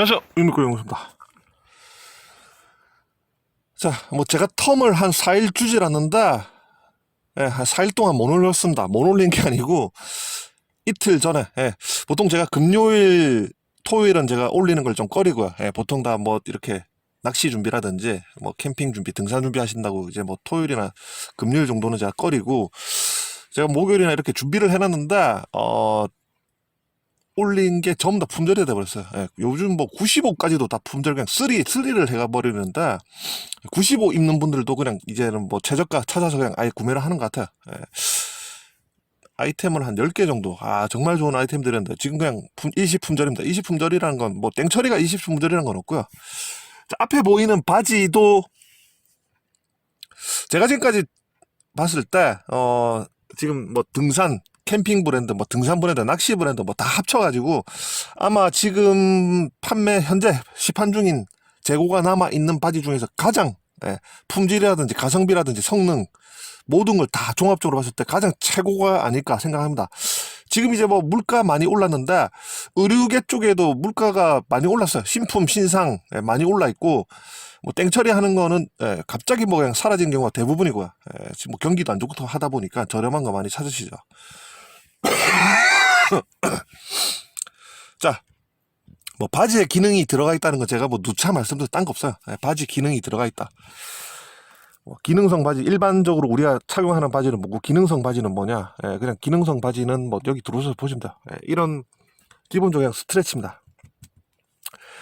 안녕하세요. 유미코 영수입니다. 자, 뭐 제가 텀을 한 4일 주질 않는데, 예, 한 4일 동안 못 올렸습니다. 못 올린 게 아니고, 이틀 전에, 예, 보통 제가 금요일, 토요일은 제가 올리는 걸 좀 꺼리고요. 예, 보통 다 뭐 이렇게 낚시 준비라든지, 뭐 캠핑 준비, 등산 준비 하신다고 이제 뭐 토요일이나 금요일 정도는 제가 꺼리고, 제가 목요일이나 이렇게 준비를 해놨는데, 어, 올린 게 전부 다 품절이 돼버렸어요. 예, 요즘 뭐 95까지도 다 품절 그냥 쓰리 쓰리를 해가 버리는데 95 입는 분들도 그냥 이제는 뭐 최저가 찾아서 그냥 아예 구매를 하는 것 같아요. 예. 아이템을 한 10개 정도. 아, 정말 좋은 아이템들인데 지금 그냥 품, 일시 품절입니다. 일시 품절이라는 건 뭐 땡처리가 일시 품절이라는 건 없고요. 자, 앞에 보이는 바지도 제가 지금까지 봤을 때, 어, 지금 뭐 등산, 캠핑 브랜드, 뭐 등산 브랜드, 낚시 브랜드 뭐 다 합쳐가지고 아마 지금 판매 현재 시판 중인 재고가 남아 있는 바지 중에서 가장 예, 품질이라든지 가성비라든지 성능 모든 걸 다 종합적으로 봤을 때 가장 최고가 아닐까 생각합니다. 지금 이제 뭐 물가 많이 올랐는데 의류계 쪽에도 물가가 많이 올랐어요. 신품 신상 예, 많이 올라 있고 뭐 땡처리 하는 거는 예, 갑자기 뭐 그냥 사라진 경우가 대부분이고요. 예, 지금 뭐 경기도 안 좋고 하다 보니까 저렴한 거 많이 찾으시죠. 자, 뭐 바지에 기능이 들어가 있다는 건 제가 뭐 누차 말씀드려 딴거 없어요. 예, 바지 기능이 들어가 있다. 뭐 기능성 바지 일반적으로 우리가 착용하는 바지는 뭐고 기능성 바지는 뭐냐? 예, 그냥 기능성 바지는 뭐 여기 들어오셔서 돼요. 예, 이런 기본적인 스트레치입니다.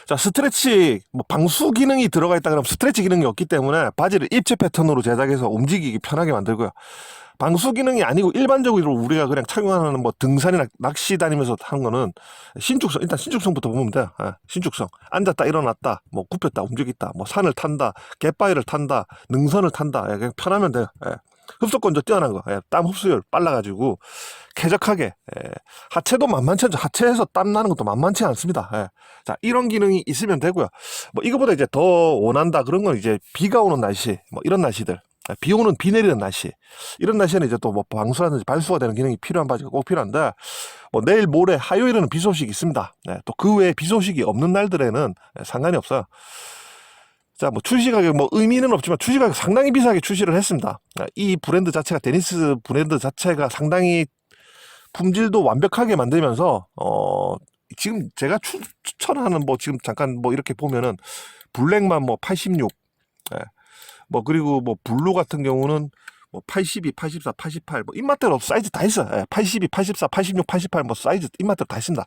자, 스트레치, 뭐, 방수 기능이 들어가 있다 그러면 스트레치 기능이 없기 때문에 바지를 입체 패턴으로 제작해서 움직이기 편하게 만들고요. 방수 기능이 아니고 일반적으로 우리가 그냥 착용하는 뭐 등산이나 낚시 다니면서 하는 거는 신축성, 일단 신축성부터 보면 돼요. 예, 신축성. 앉았다, 일어났다, 뭐, 굽혔다, 움직였다, 뭐, 산을 탄다, 갯바위를 탄다, 능선을 탄다. 예, 그냥 편하면 돼요. 예. 흡속건조 뛰어난 거, 예, 땀 흡수율 빨라가지고 쾌적하게 예, 하체도 만만치 않죠. 하체에서 땀 나는 것도 만만치 않습니다. 예. 자 이런 기능이 있으면 되고요. 뭐 이거보다 이제 더 원한다 그런 건 이제 비가 오는 날씨, 뭐 이런 날씨들, 예, 비 오는 비 내리는 날씨 이런 날씨에는 이제 또 뭐 방수라든지 발수가 되는 기능이 필요한 바지가 꼭 필요한데 뭐 내일 모레 화요일에는 비 소식이 있습니다. 예, 또그 외에 비 소식이 없는 날들에는 예, 상관이 없어요. 자, 뭐 출시 가격 뭐 의미는 없지만 출시 가격 상당히 비싸게 출시를 했습니다. 아, 이 브랜드 자체가 데니스 브랜드 자체가 상당히 품질도 완벽하게 만들면서 어 지금 제가 추, 추천하는 뭐 지금 잠깐 뭐 이렇게 보면은 블랙만 뭐 86, 예. 뭐 그리고 뭐 블루 같은 경우는 뭐 82, 84, 88, 뭐 입맛대로 사이즈 다 있어요. 예. 82, 84, 86, 88, 뭐 사이즈 입맛대로 다 있습니다.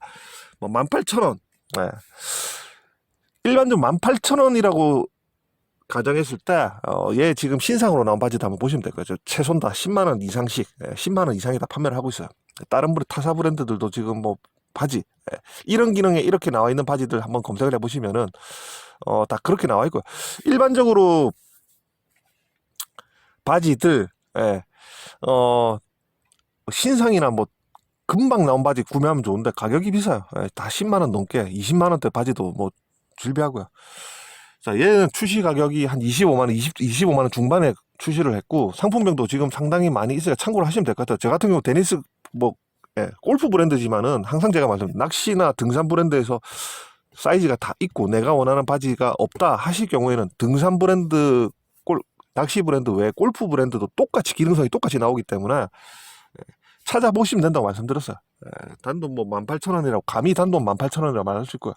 뭐 18,000원. 예. 일반적으로 18,000원이라고 가정했을 때, 어, 얘 지금 신상으로 나온 바지도 한번 보시면 될 거죠. 최소한 다 10만원 이상씩, 예, 10만원 이상이 다 판매를 하고 있어요. 다른 브랜 타사 브랜드들도 지금 뭐, 바지, 예, 이런 기능에 이렇게 나와 있는 바지들 한번 검색을 해보시면은, 어, 다 그렇게 나와 있고요. 일반적으로, 바지들, 예, 어, 신상이나 뭐, 금방 나온 바지 구매하면 좋은데 가격이 비싸요. 예, 다 10만원 넘게, 20만원대 바지도 뭐, 줄비하고요. 자, 얘는 출시 가격이 한 25만 원, 20, 25만 원 중반에 출시를 했고, 상품명도 지금 상당히 많이 있으니까 참고를 하시면 될 것 같아요. 저 같은 경우 데니스, 뭐, 예, 골프 브랜드지만은 항상 제가 말씀, 낚시나 등산 브랜드에서 사이즈가 다 있고, 내가 원하는 바지가 없다 하실 경우에는 등산 브랜드, 골, 낚시 브랜드 외에 골프 브랜드도 똑같이 기능성이 똑같이 나오기 때문에, 예, 찾아보시면 된다고 말씀드렸어요. 예, 단돈 뭐 18,000원이라고, 감히 단돈 18,000원이라고 말할 수 있고요.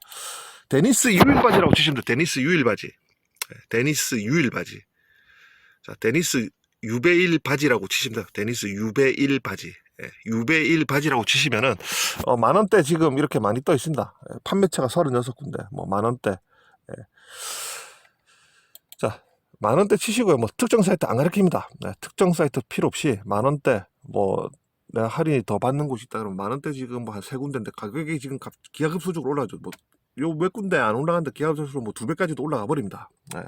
데니스 유일 바지라고 치시면 돼요. 데니스 유일 바지. 네, 데니스 유일 바지. 자, 데니스 유베일 바지라고 치시면 돼요. 데니스 유베일 바지. 예, 유베일 바지라고 치시면은 어, 만 원대 지금 이렇게 많이 떠 있습니다. 예, 판매처가 36군데. 뭐 만 원대. 예. 자, 만 원대 치시고요. 뭐 특정 사이트 안 가르칩니다. 네, 특정 사이트 필요 없이 만 원대 뭐 내가 할인이 더 받는 곳이 있다 그러면 만 원대 지금 뭐 한 세 군데인데 가격이 지금 갑- 기하급수적으로 올라가죠. 뭐 요 몇 군데 안 올라가는데 기하급수로 뭐 두 배까지도 올라가 버립니다. 네.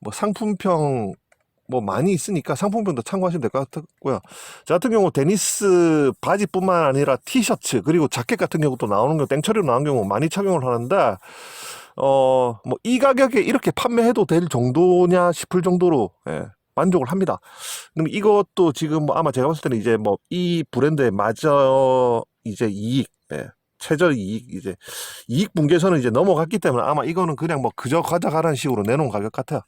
뭐 상품평 뭐 많이 있으니까 상품평도 참고하시면 될 것 같고요. 저 같은 경우 데니스 바지뿐만 아니라 티셔츠 그리고 자켓 같은 경우도 나오는 경우 땡처리로 나오는 경우 많이 착용을 하는데 어 뭐 이 가격에 이렇게 판매해도 될 정도냐 싶을 정도로 예, 만족을 합니다. 그럼 이것도 지금 뭐 아마 제가 봤을 때는 이제 뭐 이 브랜드에 맞아 이제 이익 예, 최저 이익 이제 이익 분계선은 이제 넘어갔기 때문에 아마 이거는 그냥 뭐 그저 가져가라는 식으로 내놓은 가격 같아요.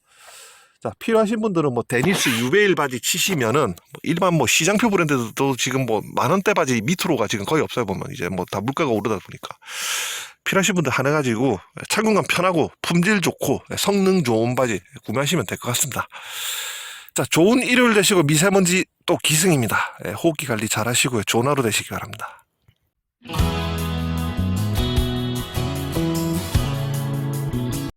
자 필요하신 분들은 뭐 데니스 유베일 바지 치시면은 뭐 일반 뭐 시장표 브랜드도 지금 뭐 만 원대 바지 밑으로가 지금 거의 없어요 보면 이제 뭐 다 물가가 오르다 보니까 필요하신 분들 하나 가지고 착용감 편하고 품질 좋고 성능 좋은 바지 구매하시면 될 것 같습니다. 자 좋은 일요일 되시고 미세먼지 또 기승입니다. 예, 호흡기 관리 잘 하시고요. 좋은 하루 되시기 바랍니다.